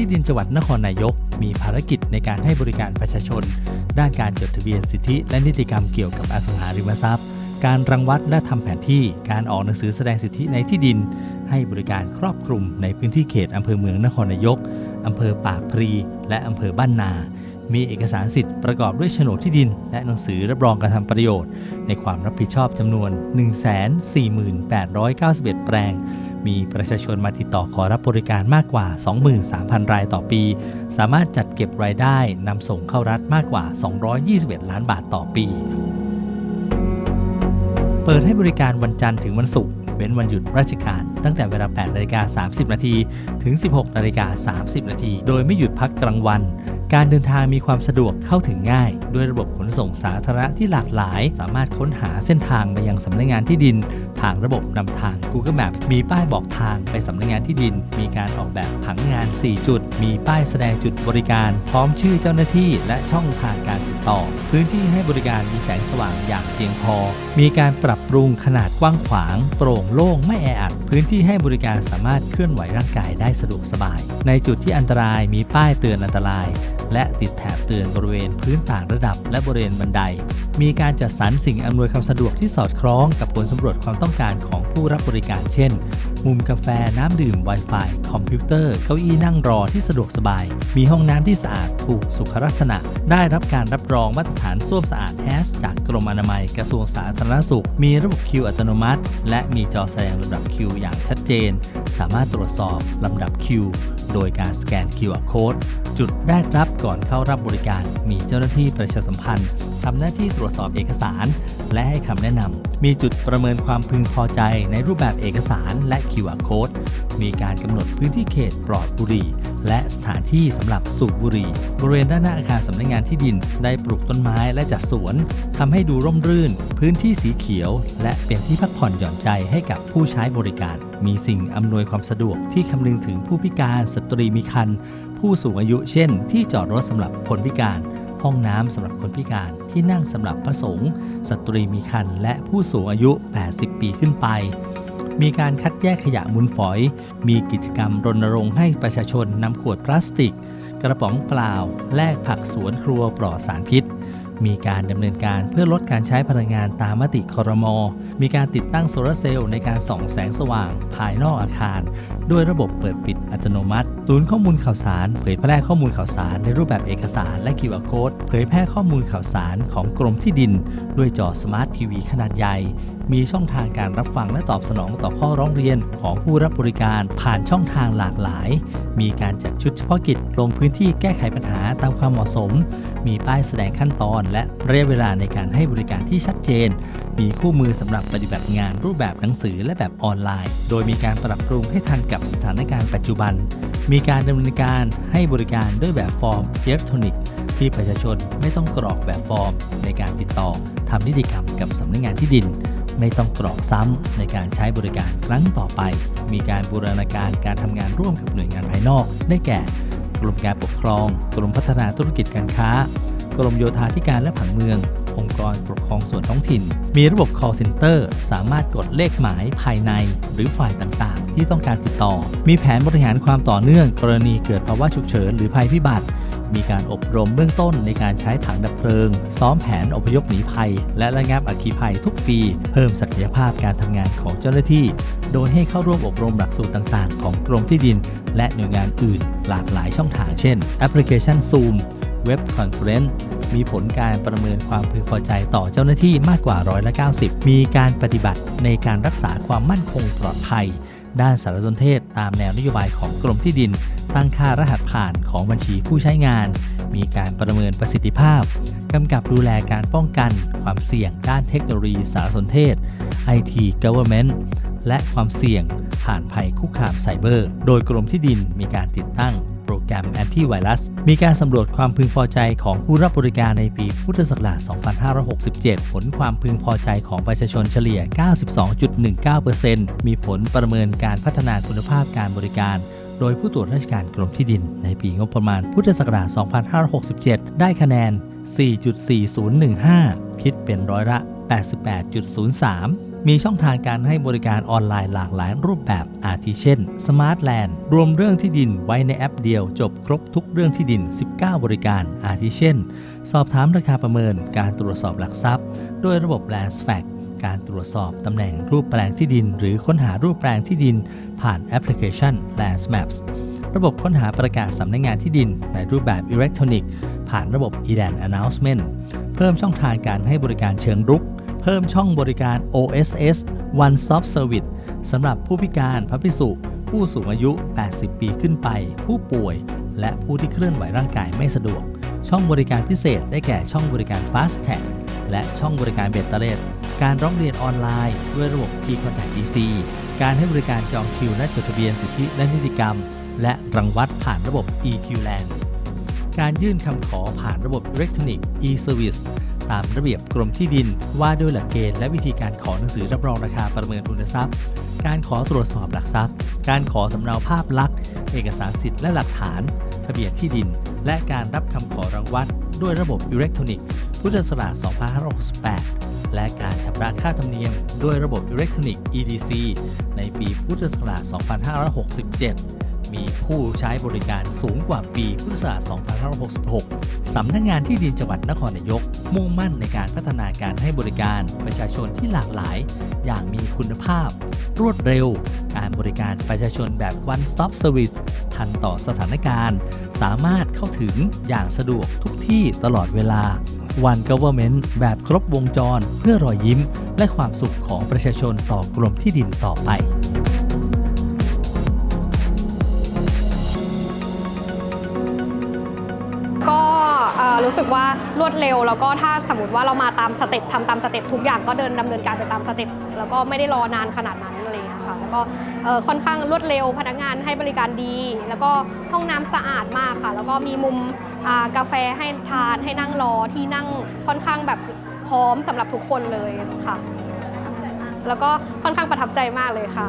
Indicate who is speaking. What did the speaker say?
Speaker 1: ที่ดินจังหวัดนครนายก มีภารกิจในการให้บริการประชาชน ด้านการจดทะเบียนสิทธิและนิติกรรมเกี่ยวกับอสังหาริมทรัพย์ การรังวัดและทำแผนที่การออกหนังสือแสดงสิทธิในที่ดิน ให้บริการครอบคลุมในพื้นที่เขตอำเภอเมืองนครนายกอำเภอปากพลีและอำเภอบ้านนา มีเอกสารสิทธิ์ประกอบด้วยโฉนดที่ดิน และหนังสือรับรองการทำประโยชน์ ในความรับผิดชอบจำนวน 14891แปลง มีประชาชนมาติดต่อขอรับบริการมากกว่า 23,000 รายต่อปี สามารถจัดเก็บรายได้นำส่งเข้ารัฐมากกว่า 221 ล้านบาทต่อปี เปิดให้บริการวันจันทร์ถึงวันศุกร์เว้นวันหยุดราชการ ตั้งแต่เวลา8นาฬิกา30 นาที ถึง 16นาฬิกา30 นาที โดยไม่หยุดพักกลางวัน การเดินทางมีความสะดวกเข้าถึงง่าย ด้วยระบบขนส่งสาธารณะที่หลากหลาย สามารถค้นหาเส้นทางไปยังสำนักงานที่ดิน ทางระบบนำทาง Google Map มีป้ายบอกทางไปสำนักงานที่ดิน มีการออกแบบผังงาน 4 จุด มีป้ายแสดงจุดบริการ พร้อมชื่อเจ้าหน้าที่ และช่องทางการติดต่อ พื้นที่ให้บริการมีแสงสว่างอย่างเพียงพอ มีการปรับปรุงขนาดกว้างขวาง โปร่งโล่งไม่แออัด พื้นที่ให้บริการสามารถเคลื่อนไหวร่างกายได้สะดวกสบาย ในจุดที่อันตรายมีป้ายเตือนอันตราย และติดแถบเตือนบริเวณพื้นต่างระดับและบริเวณบันได มีการจัดสรรสิ่งอำนวยความสะดวกที่สอดคล้องกับผลสำรวจความต้องการของผู้รับบริการเช่นมุมกาแฟน้ำดื่ม Wi-Fi คอมพิวเตอร์ เก้าอี้นั่งรอที่สะดวกสบาย มีห้องน้ำที่สะอาดถูกสุขลักษณะ ได้รับการรับรองมาตรฐานส้วมสะอาดแฮสจากกรมอนามัยกระทรวงสาธารณสุข มีระบบคิวอัตโนมัติ และมีจอแสดงลำดับคิวอย่างชัดเจน สามารถตรวจสอบลำดับคิวโดยการสแกน QR Code จุดแรกรับก่อนเข้ารับบริการ มีเจ้าหน้าที่ประชาสัมพันธ์ทำหน้าที่ตรวจสอบเอกสาร และให้คำแนะนำ มีจุดประเมินความพึงพอใจในรูปแบบเอกสารและ QR Code มีการกำหนดพื้นที่เขตปลอดบุหรี่ และสถานที่สำหรับสูบบุหรี่ บริเวณด้านหน้าอาคารสำนักงานที่ดิน ได้ปลูกต้นไม้และจัดสวนทำให้ดูร่มรื่น พื้นที่สีเขียว และเป็นที่พักผ่อนหย่อนใจให้กับผู้ใช้บริการ มีสิ่งอำนวยความสะดวกที่คำนึงถึงผู้พิการสตรีมีครรภ์ผู้สูงอายุเช่น ที่จอดรถสำหรับคนพิการ ห้องน้ำสำหรับคนพิการที่นั่งสำหรับพระสงฆ์สตรีมีครรภ์และผู้สูงอายุ 80 ปีขึ้นไป มีการคัดแยกขยะมูลฝอย มีกิจกรรมรณรงค์ให้ประชาชนนำขวดพลาสติก กระป๋องเปล่า แลกผักสวนครัวปลอดสารพิษ มีการดำเนินการเพื่อลดการใช้พลังงานตามมติคอรมอ มีการติดตั้งโซลาร์เซลล์ในการส่องแสงสว่าง ภายนอกอาคาร ด้วยระบบเปิดปิดอัตโนมัติ ศูนย์ข้อมูลข่าวสาร เผยแพร่ข้อมูลข่าวสารในรูปแบบเอกสารและ QR Code เผยแพร่ข้อมูลข่าวสารของกรมที่ดิน ด้วยจอสมาร์ททีวีขนาดใหญ่ มีช่องทางการรับฟังและตอบสนองต่อข้อร้องเรียนของผู้รับบริการผ่านช่องทางหลากหลาย มีการจัดชุดเฉพาะกิจลงพื้นที่แก้ไขปัญหาตามความเหมาะสม มีป้ายแสดงขั้นตอน และระยะเวลาในการให้บริการที่ชัดเจน มีคู่มือสำหรับปฏิบัติงานรูปแบบหนังสือและแบบออนไลน์ โดยมีการปรับปรุงให้ทันกับสถานการณ์ปัจจุบัน มีมีการดำเนินการให้บริการด้วยแบบฟอร์มอิเล็กทรอนิกส์ที่ประชาชนไม่ต้องกรอกแบบฟอร์ม ในการติดต่อทำนิติกรรมกับสำนักงานที่ดิน ไม่ต้องกรอกซ้ำในการใช้บริการครั้งต่อไป มีการบูรณาการการทำงานร่วมกับหน่วยงานภายนอก ได้แก่ กรมการปกครอง กรมพัฒนาธุรกิจการค้ากรมโยธาธิการและผังเมือง องค์กรปกครองส่วนท้องถิ่น มีระบบ call center สามารถกดเลขหมายภายใน หรือฝ่ายต่างๆ ที่ต้องการติดต่อ มีแผนบริหารความต่อเนื่อง กรณีเกิดภาวะฉุกเฉินหรือภัยพิบัติ มีการอบรมเบื้องต้นในการใช้ถังดับเพลิง ซ้อมแผนอพยพหนีภัย และระงับอัคคีภัยทุกปี เพิ่มศักยภาพการทำงานของเจ้าหน้าที่ โดยให้เข้าร่วมอบรมหลักสูตรต่าง ๆ ของกรมที่ดิน และหน่วยงานอื่น หลากหลายช่องทางเช่นแอปพลิเคชัน Zoom เว็บคอนเฟรนซ์ มีผลการประเมินความพึงพอใจต่อเจ้าหน้าที่มากกว่าร้อยละ90 มีการปฏิบัติในการรักษาความมั่นคงปลอดภัย ด้านสารสนเทศตามแนวนโยบายของกรมที่ดิน ตั้งค่ารหัสผ่านของบัญชีผู้ใช้งาน มีการประเมินประสิทธิภาพกำกับดูแลการป้องกันความเสี่ยงด้านเทคโนโลยีสารสนเทศ IT Government และความเสี่ยงผ่านภัยคุกคามไซเบอร์ โดยกรมที่ดินมีการติดตั้ง กรมแอนตี้ไวรัส มีการสำรวจความพึงพอใจของผู้รับบริการในปีพุทธศักราช 2567 ผลความพึงพอใจของประชาชนเฉลี่ย 92.19%มีผลประเมินการพัฒนาคุณภาพการบริการโดยผู้ตรวจราชการกรมที่ดิน ในปีงบประมาณพุทธศักราช 2567 ได้คะแนน 4.4015 คิดเป็นร้อยละ 88.03 มีช่องทางการให้บริการออนไลน์หลากหลายรูปแบบอาทิเช่น Smart Land รวมเรื่องที่ดินไว้ในแอปเดียว จบครบทุกเรื่องที่ดิน 19 บริการอาทิเช่น สอบถามราคาประเมิน การตรวจสอบหลักทรัพย์ ด้วยระบบ Land Fact การตรวจสอบตำแหน่งรูปแปลงที่ดิน หรือค้นหารูปแปลงที่ดิน ผ่านแอปพลิเคชัน Land Maps ระบบค้นหาประกาศสำนักงานที่ดิน ในรูปแบบอิเล็กทรอนิกส์ผ่านระบบ e-dan announcement เพิ่มช่องทางการให้บริการเชิงรุก เพิ่มช่องบริการ OSS One Stop Service สำหรับผู้พิการพระพิสุผู้สูงอายุ 80 ปีขึ้นไป ผู้ป่วย และผู้ที่เคลื่อนไหวร่างกายไม่สะดวก ช่องบริการพิเศษได้แก่ช่องบริการ Fast Tag และช่องบริการเบตเตอร์เลสการร้องเรียนออนไลน์ ด้วยระบบ e-contact DC การให้บริการจองคิวและจดทะเบียนสิทธิและนิติกรรม และรังวัดผ่านระบบ EQ Lands การยื่นคำขอผ่านระบบอิเล็กทรอนิกส์ e-service ตามระเบียบกรมที่ดิน ว่าด้วยหลักเกณฑ์และวิธีการขอหนังสือรับรองราคาประเมินทุนทรัพย์ การขอตรวจสอบหลักทรัพย์ การขอสำเนาภาพลักษณ์ เอกสารสิทธิ์และหลักฐาน ทะเบียนที่ดิน และการรับคำขอรังวัดด้วยระบบอิเล็กทรอนิกส์ พุทธศักราช 2568 และการชำระค่าธรรมเนียม ด้วยระบบอิเล็กทรอนิกส์ EDC ในปีพุทธศักราช 2567 มีผู้ใช้บริการสูงกว่าปีพุทธศักราช2566 สำนักงานที่ดินจังหวัดนครนายก มุ่งมั่นในการพัฒนาการให้บริการประชาชนที่หลากหลาย อย่างมีคุณภาพ รวดเร็ว การบริการประชาชนแบบ one stop service ทันต่อสถานการณ์ สามารถเข้าถึงอย่างสะดวกทุกที่ตลอดเวลา One Government แบบครบวงจร เพื่อรอยยิ้ม และความสุขของประชาชนต่อกรมที่ดินต่อไป
Speaker 2: รู้สึกว่ารวดเร็ว แล้วก็ถ้าสมมติว่าเรามาตามสเต็ปทำตามสเต็ปทุกอย่างก็เดินดำเนินการไปตามสเต็ปแล้วก็ไม่ได้รอนานขนาดนั้นอะไรอย่างเงี้ยค่ะแล้วก็ค่อนข้างรวดเร็วพนักงานให้บริการดี แล้วก็ห้องน้ำสะอาดมากค่ะ แล้วก็มีมุมกาแฟให้ทานให้นั่งรอที่นั่งค่อนข้างแบบพร้อมสำหรับทุกคนเลยค่ะ แล้วก็ค่อนข้างประทับใจมากเลยค่ะ